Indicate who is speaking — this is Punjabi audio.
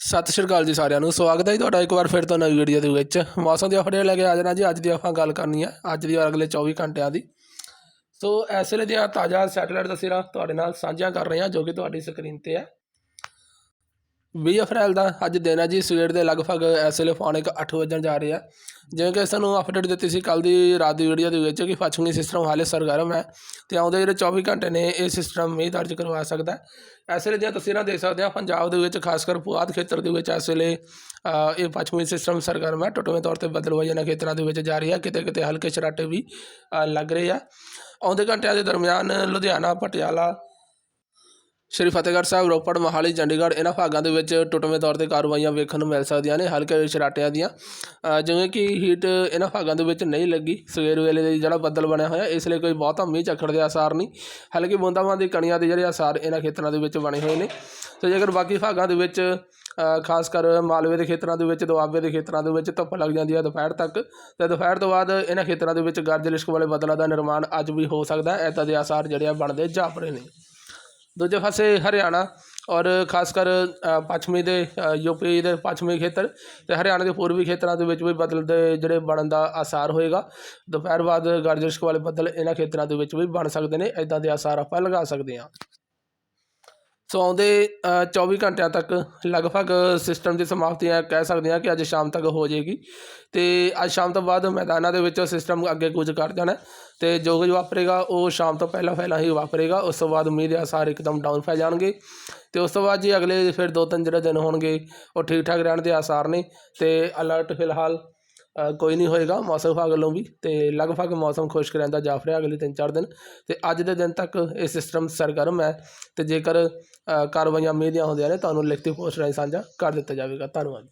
Speaker 1: ਸਤਿ ਸ਼੍ਰੀ ਅਕਾਲ ਜੀ ਸਾਰਿਆਂ ਨੂੰ, ਸਵਾਗਤ ਹੈ ਜੀ ਤੁਹਾਡਾ ਇੱਕ ਵਾਰ ਫਿਰ ਤੋਂ ਨਵੀਂ ਵੀਡੀਓ ਦੇ ਵਿੱਚ। ਮੌਸਮ ਦੀ ਅਪਡੇਟ ਲੈ ਕੇ ਆ ਜਾਣਾ ਜੀ, ਅੱਜ ਦੀ ਆਪਾਂ ਗੱਲ ਕਰਨੀ ਹੈ ਅੱਜ ਦੀ ਔਰ ਅਗਲੇ 24 ਘੰਟਿਆਂ ਦੀ। ਸੋ ਇਸ ਵੇਲੇ ਦੀਆਂ ਤਾਜ਼ਾ ਸੈਟੇਲਾਈਟ ਤਸਵੀਰਾਂ ਤੁਹਾਡੇ ਨਾਲ ਸਾਂਝੀਆਂ ਕਰ ਰਹੇ ਹਾਂ, ਜੋ ਕਿ ਤੁਹਾਡੀ ਸਕਰੀਨ ਤੇ ਹੈ। 20 ਅਪ੍ਰੈਲ ਦਾ ਅੱਜ ਦਿਨ ਹੈ ਜੀ, ਸਵੇਰ ਦੇ ਲਗਭਗ ਇਸ ਵੇਲੇ ਪੌਣੇ ਇੱਕ ਅੱਠ ਵਜੇ ਜਾ ਰਹੇ ਆ। ਜਿਵੇਂ ਕਿ ਸਾਨੂੰ ਅਪਡੇਟ ਦਿੱਤੀ ਸੀ ਕੱਲ ਦੀ ਰਾਤ ਦੀ ਵੀਡੀਓ ਦੇ ਵਿੱਚ ਕਿ ਪੱਛਮੀ ਸਿਸਟਮ ਹਾਲੇ ਸਰਗਰਮ ਹੈ ਤੇ ਆਉਂਦੇ ਜਿਹੜੇ 24 ਘੰਟੇ ਨੇ ਇਹ ਸਿਸਟਮ ਮੀਂਹ ਦਰਜ ਕਰਵਾ ਸਕਦਾ ਹੈ। ਇਸ ਵੇਲੇ ਦੀਆਂ ਤਸਵੀਰਾਂ ਦੇਖ ਸਕਦੇ ਆ ਪੰਜਾਬ ਦੇ ਵਿੱਚ ਖਾਸ ਕਰ ਪੁਆਧ ਖੇਤਰ ਦੇ ਵਿੱਚ ਇਸ ਵੇਲੇ ਇਹ ਪੱਛਮੀ ਸਿਸਟਮ ਸਰਗਰਮ ਹੈ। ਟੁੱਟਵੇਂ ਤੌਰ ਤੇ ਬਦਲਵਾਈ ਇਹਨਾਂ ਖੇਤਰਾਂ ਦੇ ਵਿੱਚ ਜਾ ਰਹੀ ਹੈ, ਕਿਤੇ ਕਿਤੇ ਹਲਕੇ ਛਰਾਟੇ ਵੀ ਲੱਗ ਰਹੇ ਆ। ਆਉਂਦੇ ਘੰਟਿਆਂ ਦੇ ਦਰਮਿਆਨ ਲੁਧਿਆਣਾ, ਪਟਿਆਲਾ ਸ਼੍ਰੀ ਫਤਿਹਗੜ੍ਹ ਸਾਹਿਬ ਰੋਪੜ ਮੋਹਾਲੀ ਚੰਡੀਗੜ੍ਹ ਇਹਨਾਂ ਭਾਗਾਂ ਦੇ ਵਿੱਚ ਟੁੱਟਵੇਂ ਤੌਰ ਤੇ ਕਾਰਵਾਈਆਂ ਵੇਖਣ ਨੂੰ ਮਿਲ ਸਕਦੀਆਂ ਨੇ ਹਲਕੇ ਸ਼ਰਾਟਿਆਂ ਦੀਆਂ। ਅ, ਜਿਵੇਂ ਕਿ ਹੀਟ ਇਹਨਾਂ ਭਾਗਾਂ ਦੇ ਵਿੱਚ ਨਹੀਂ ਲੱਗੀ ਸਵੇਰ ਵੇਲੇ ਦੇ ਜਿਹੜਾ ਬੱਦਲ ਬਣਿਆ ਹੋਇਆ ਇਸ ਲਈ ਕੋਈ ਬਹੁਤਾ ਮੀਂਹ ਝੱਖੜ ਦੇ ਆਸਾਰ ਨਹੀਂ ਹਲਕੀ ਬੂੰਦਾਬਾਂਦੀ ਕਣੀਆਂ ਦੇ ਜਿਹੜੇ ਆਸਾਰ ਇਹਨਾਂ ਖੇਤਰਾਂ ਦੇ ਵਿੱਚ ਬਣੇ ਹੋਏ ਨੇ। ਤੇ ਜੇਕਰ ਬਾਕੀ ਭਾਗਾਂ ਦੇ ਵਿੱਚ ਅ, ਖਾਸ ਕਰ ਮਾਲਵੇ ਦੇ ਖੇਤਰਾਂ ਦੇ ਵਿੱਚ ਦੁਆਬੇ ਦੇ ਖੇਤਰਾਂ ਦੇ ਵਿੱਚ ਧੁੱਪ ਲੱਗ ਜਾਂਦੀ ਹੈ ਦੁਪਹਿਰ ਤੱਕ ਤੇ ਦੁਪਹਿਰ ਤੋਂ ਬਾਅਦ ਇਹਨਾਂ ਖੇਤਰਾਂ ਦੇ ਵਿੱਚ ਗਰਜ ਲਿਸ਼ਕ ਵਾਲੇ ਬੱਦਲਾਂ ਦਾ ਨਿਰਮਾਣ ਅੱਜ ਵੀ ਹੋ ਸਕਦਾ ਹੈ ਇੱਦਾਂ ਦੇ ਆਸਾਰ ਜਿਹੜੇ ਆ ਬਣਦੇ ਜਾਪਦੇ ਨੇ। ਦੂਜੇ ਪਾਸੇ ਹਰਿਆਣਾ ਔਰ ਖਾਸ ਕਰ ਪੱਛਮੀ ਦੇ ਅ, ਯੂਪੀ ਦੇ ਪੱਛਮੀ ਖੇਤਰ ਤੇ ਹਰਿਆਣਾ ਦੇ ਪੂਰਬੀ ਖੇਤਰਾਂ ਦੇ ਵਿੱਚ ਵੀ ਬੱਦਲ ਦੇ ਜਿਹੜੇ ਬਣਨ ਦਾ ਆਸਾਰ ਹੋਏਗਾ। ਦੁਪਹਿਰ ਬਾਅਦ ਗਰਜਿਸ਼ ਵਾਲੇ ਬੱਦਲ ਇਹਨਾਂ ਖੇਤਰਾਂ ਦੇ ਵਿੱਚ ਵੀ ਬਣ ਸਕਦੇ ਨੇ। ਇਦਾਂ ਦੇ ਆਸਾਰ ਆਪਾਂ ਲਗਾ ਸਕਦੇ ਹਾਂ। ਸੋ ਆਉਂਦੇ ਅ, 24 ਘੰਟਿਆਂ ਤੱਕ ਲਗਭਗ ਸਿਸਟਮ ਦੀ ਸਮਾਪਤੀ ਹੈ ਕਹਿ ਸਕਦੇ ਹਾਂ ਕਿ ਅੱਜ ਸ਼ਾਮ ਤੱਕ ਹੋ ਜਾਏਗੀ। ਤੇ ਅੱਜ ਸ਼ਾਮ ਤੋਂ ਬਾਅਦ ਮੈਦਾਨਾਂ ਦੇ ਵਿੱਚ ਸਿਸਟਮ ਅੱਗੇ ਕੁਝ ਕਰ ਜਾਣਾ ਹੈ। ਤੇ ਜੋ ਕੁਝ ਵਾਪਰੇਗਾ ਉਹ ਸ਼ਾਮ ਤੋਂ ਪਹਿਲਾਂ ਪਹਿਲਾਂ ਹੀ ਵਾਪਰੇਗਾ। ਉਸ ਤੋਂ ਬਾਅਦ ਮੀਂਹ ਦੇ ਆਸਾਰ ਇੱਕਦਮ ਡਾਊਨ ਪੈ ਜਾਣਗੇ। ਤੇ ਉਸ ਤੋਂ ਬਾਅਦ ਜੀ ਅਗਲੇ ਫਿਰ ਦੋ ਤਿੰਨ ਜਿਹੜੇ ਦਿਨ ਹੋਣਗੇ ਉਹ ਠੀਕ ਠਾਕ ਰਹਿਣ ਦੇ ਆਸਾਰ ਨੇ। ਤੇ ਅਲਰਟ ਫਿਲਹਾਲ ਕੋਈ ਨਹੀਂ ਹੋਏਗਾ, ਮੌਸਮ ਵਿਭਾਗ ਵੱਲੋਂ ਵੀ। ਤੇ ਲਗਭਗ ਮੌਸਮ ਖੁਸ਼ਕ ਰਹਿੰਦਾ ਜਾਫ ਰਿਹਾ ਅਗਲੇ ਤਿੰਨ ਚਾਰ ਦਿਨ। ਤੇ ਅੱਜ ਦੇ ਦਿਨ ਤੱਕ ਇਹ ਸਿਸਟਮ ਸਰਗਰਮ ਹੈ। ਤੇ ਜੇਕਰ ਕਾਰਵਾਈਆਂ ਮੀਂਹ ਹੁੰਦੀਆਂ ਨੇ, ਤੁਹਾਨੂੰ ਲਿਖਤੀ ਪੋਸਟ ਰਾਹੀਂ ਸਾਂਝਾ ਕਰ ਦਿੱਤਾ ਜਾਵੇਗਾ। ਧੰਨਵਾਦ।